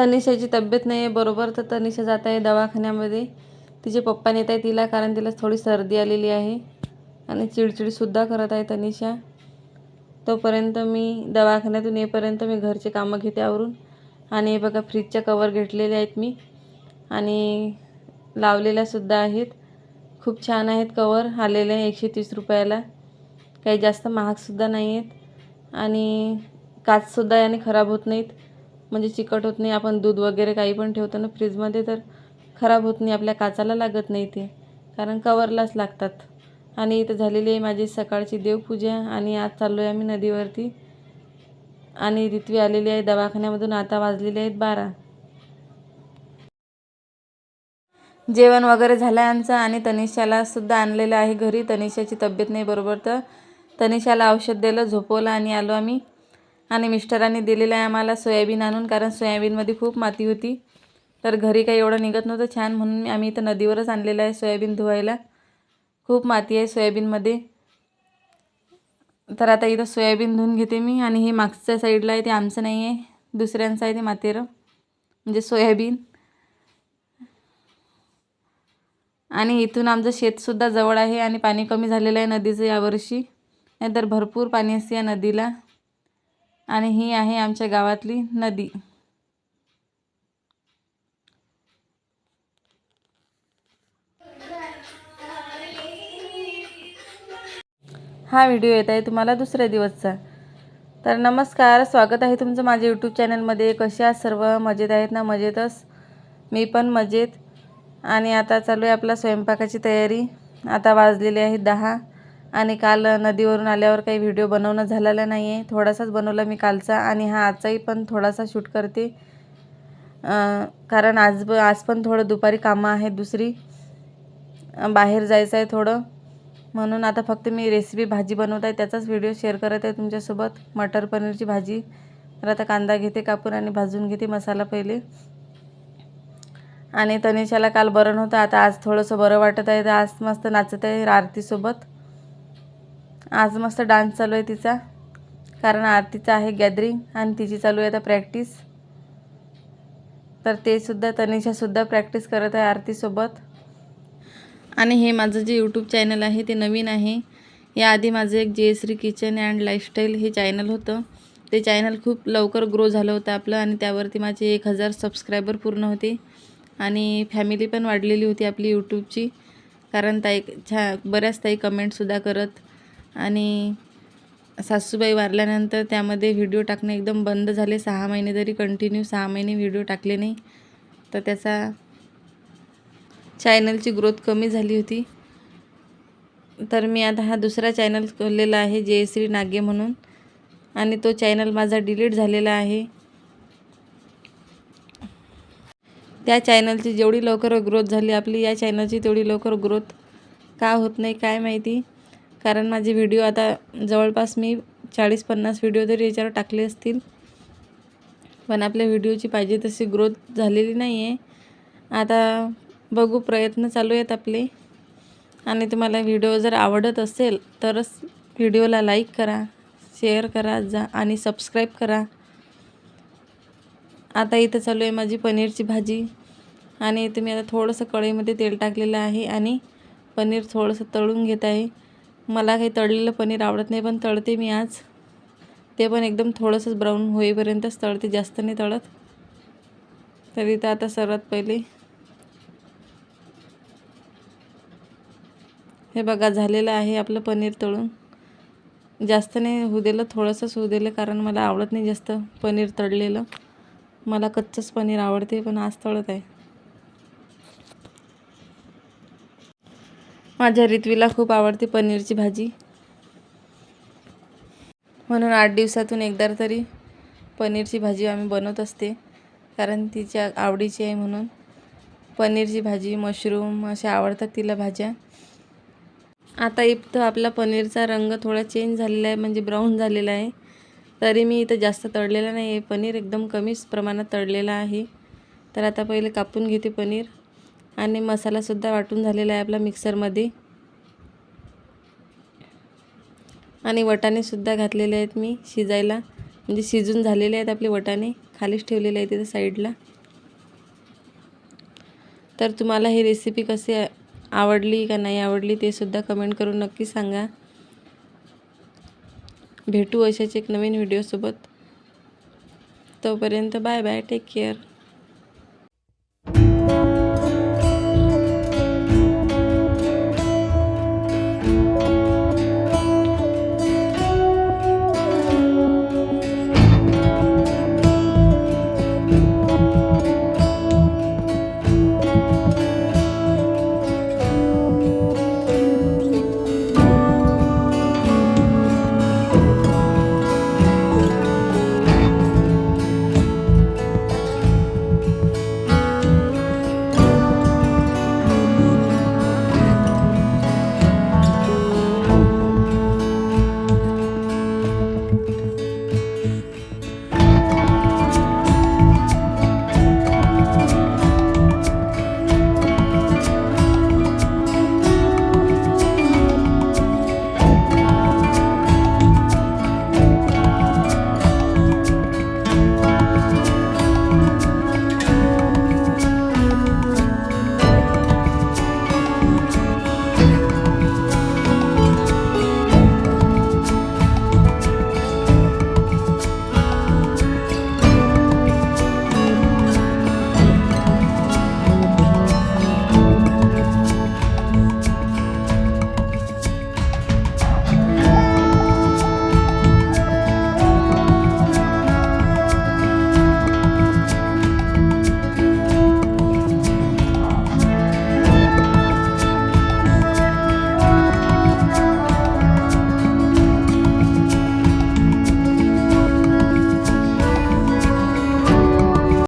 तनिषाची तब्येत नाही आहे बरोबर? तर तनिषा जात आहे दवाखान्यामध्ये. तिचे पप्पा नेत आहे तिला कारण तिला थोडी सर्दी आलेली आहे. आणि चिडचिडसुद्धा करत आहे तनिषा. तोपर्यंत मी दवाखान्यातून येईपर्यंत मी घरचे कामं घेते आवरून. आणि हे बघा फ्रीजच्या कवर घेतलेले आहेत मी. आणि लावलेल्यासुद्धा आहेत. खूप छान आहेत कवर आलेले आहे एकशे तीस रुपयाला. काही जास्त महागसुद्धा नाही आहेत आणि काचसुद्धा याने खराब होत नाहीत. म्हणजे चिकट होत नाही. आपण दूध वगैरे काही पण ठेवतो ना फ्रीजमध्ये तर खराब होत नाही. आपल्या काचाला लागत नाही ते. कारण कवरलाच लागतात. आणि इथं झालेली आहे माझी सकाळची देवपूजा आणि आज चाललो आहे आम्ही नदीवरती. आणि रित्वी आलेली आहे दवाखान्यामधून. आता वाजलेले आहेत बारा. जेवण वगैरे झालं आमचं आणि तनिषाला सुद्धा आणलेलं आहे घरी. तनिषाची तब्येत नाही बरोबर तर तनिषाला औषध दिलं झोपवलं आणि आलो आम्ही. आणि मिस्टरांनी दिलेलं आहे आम्हाला सोयाबीन आणून कारण सोयाबीनमध्ये खूप माती होती. तर घरी काही एवढं निघत नव्हतं छान म्हणून आम्ही इथं नदीवरच आणलेलं आहे सोयाबीन धुवायला. खूप माती आहे सोयाबीनमध्ये. तर आता इथं सोयाबीन धुवून घेते मी आणि हे मागच्या साईडला आहे ते आमचं नाही आहे. दुसऱ्यांचं आहे ते मातेरं म्हणजे सोयाबीन. आणि इथून आमचं शेतसुद्धा जवळ आहे आणि पाणी कमी झालेलं आहे नदीचं यावर्षी. नाहीतर भरपूर पाणी असते या नदीला. आणि ही आहे आमच्या गावातली नदी. हा व्हिडिओ येत आहे तुम्हाला दुसऱ्या दिवसचा. तर नमस्कार स्वागत आहे तुमचं माझ्या यूट्यूब चॅनलमध्ये कसे आहात सर्व? मजेत आहेत ना? मजेतच? मी पण मजेत. आणि आता चालू आहे आपला स्वयंपाकाची तयारी. आता वाजलेली आहे दहा. आणि काल नदीवरून आल्यावर काही व्हिडिओ बनवणं झालेला नाही आहे थोडासाच बनवला मी कालचा आणि हा आजचाही पण थोडासा शूट करते. कारण आज ब आज पण थोडं दुपारी कामं आहेत दुसरी. बाहेर जायचं आहे थोडं. म्हणून आता फक्त मी रेसिपी भाजी बनवत आहे त्याचाच व्हिडिओ शेअर करत आहे तुमच्यासोबत. मटर पनीरची भाजी. तर आता कांदा घेते कापून आणि भाजून घेते मसाला पहिले. आणि तनिषाला काल बरं नव्हतं आता आज थोडंसं बरं वाटत आहे तर आज मस्त नाचत आहे आरतीसोबत. आज मस्त डान्स चालू आहे तिचा. कारण आरतीचा आहे गॅदरिंग आणि तिची चालू आहे आता प्रॅक्टिस तर ते सुद्धा तनिषासुद्धा प्रॅक्टिस करत आहे आरतीसोबत. आणि हे माझं जे यूट्यूब चॅनल आहे ते नवीन आहे. याआधी माझं एक जयश्री किचन अँड लाईफस्टाईल हे चॅनल होतं. ते चॅनल खूप लवकर ग्रो झालं होतं आपलं आणि त्यावरती माझे एक हजार सबस्क्रायबर पूर्ण होते. आणि फॅमिली पण वाढलेली होती आपली यूट्यूबची कारण ताई छा बऱ्याच ताई कमेंटसुद्धा करत. आणि सासूबाई वारल्यानंतर त्यामध्ये व्हिडिओ टाकणे एकदम बंद झाले. सहा महिने तरी कंटिन्यू सहा महिने व्हिडिओ टाकले नाही तर त्याचा चॅनलची ग्रोथ कमी झाली होती. तर मी आता हा दुसरा चॅनल खोललेला आहे जयश्री नागे म्हणून. आणि तो चॅनल माझा डिलीट झालेला आहे. त्या चॅनलची जेवढी लवकर ग्रोथ झाली आपली या चॅनलची तेवढी लवकर ग्रोथ का होत नाही काय माहिती? कारण माझे व्हिडिओ आता जवळपास मी चाळीस पन्नास व्हिडिओ तरी याच्यावर टाकले असतील. पण आपल्या व्हिडिओची पाहिजे तशी ग्रोथ झालेली नाही आहे आता बघू प्रयत्न चालू आहेत आपले. आणि तुम्हाला व्हिडिओ जर आवडत असेल तरच व्हिडिओला लाईक करा शेअर करा जा आणि सबस्क्राईब करा. आता इथं चालू आहे माझी पनीरची भाजी. आणि तुम्ही मी आता थोडंसं कढईमध्ये तेल टाकलेलं आहे आणि पनीर थोडंसं तळून घेत आहे. मला काही तळलेलं पनीर आवडत नाही पण तळते मी आज. ते पण एकदम थोडंसंच ब्राऊन होईपर्यंतच तळते जास्त नाही तळत. तरी तर आता सर्वात पहिले. हे बघा झालेलं आहे आपलं पनीर तळून. जास्त नाही होऊ दिलं थोडंसंच होऊ दिलं कारण मला आवडत नाही जास्त पनीर तळलेलं. मला कच्चंच पनीर आवडते पण आज तळत आहे. माझ्या रित्वीला खूप आवडते पनीरची भाजी. म्हणून आठ दिवसातून एकदा तरी पनीरची भाजी आम्ही बनवत असते. कारण तिच्या आवडीची आहे म्हणून. पनीरची भाजी मशरूम अशा आवडतात तिला भाज्या. आता इथं आपला पनीरचा रंग थोडा चेंज झालेला आहे म्हणजे ब्राऊन झालेला आहे. तरी मी इथं जास्त तळलेला नाही आहे पनीर एकदम कमीच प्रमाणात तळलेला आहे. तर आता पहिले कापून घेते पनीर. आणि मसालासुद्धा वाटून झालेला आहे आपला मिक्सरमध्ये. आणि वटाणेसुद्धा घातलेले आहेत मी शिजायला. म्हणजे शिजून झालेले आहेत आपले वटाणे. खालीच ठेवलेले आहेत तिथे साईडला. तर तुम्हाला ही रेसिपी कशी आवडली का नाही आवडली ते सुद्धा कमेंट करून नक्की सांगा. भेटू अशाच एक नवीन व्हिडिओसोबत तोपर्यंत बाय बाय टेक केअर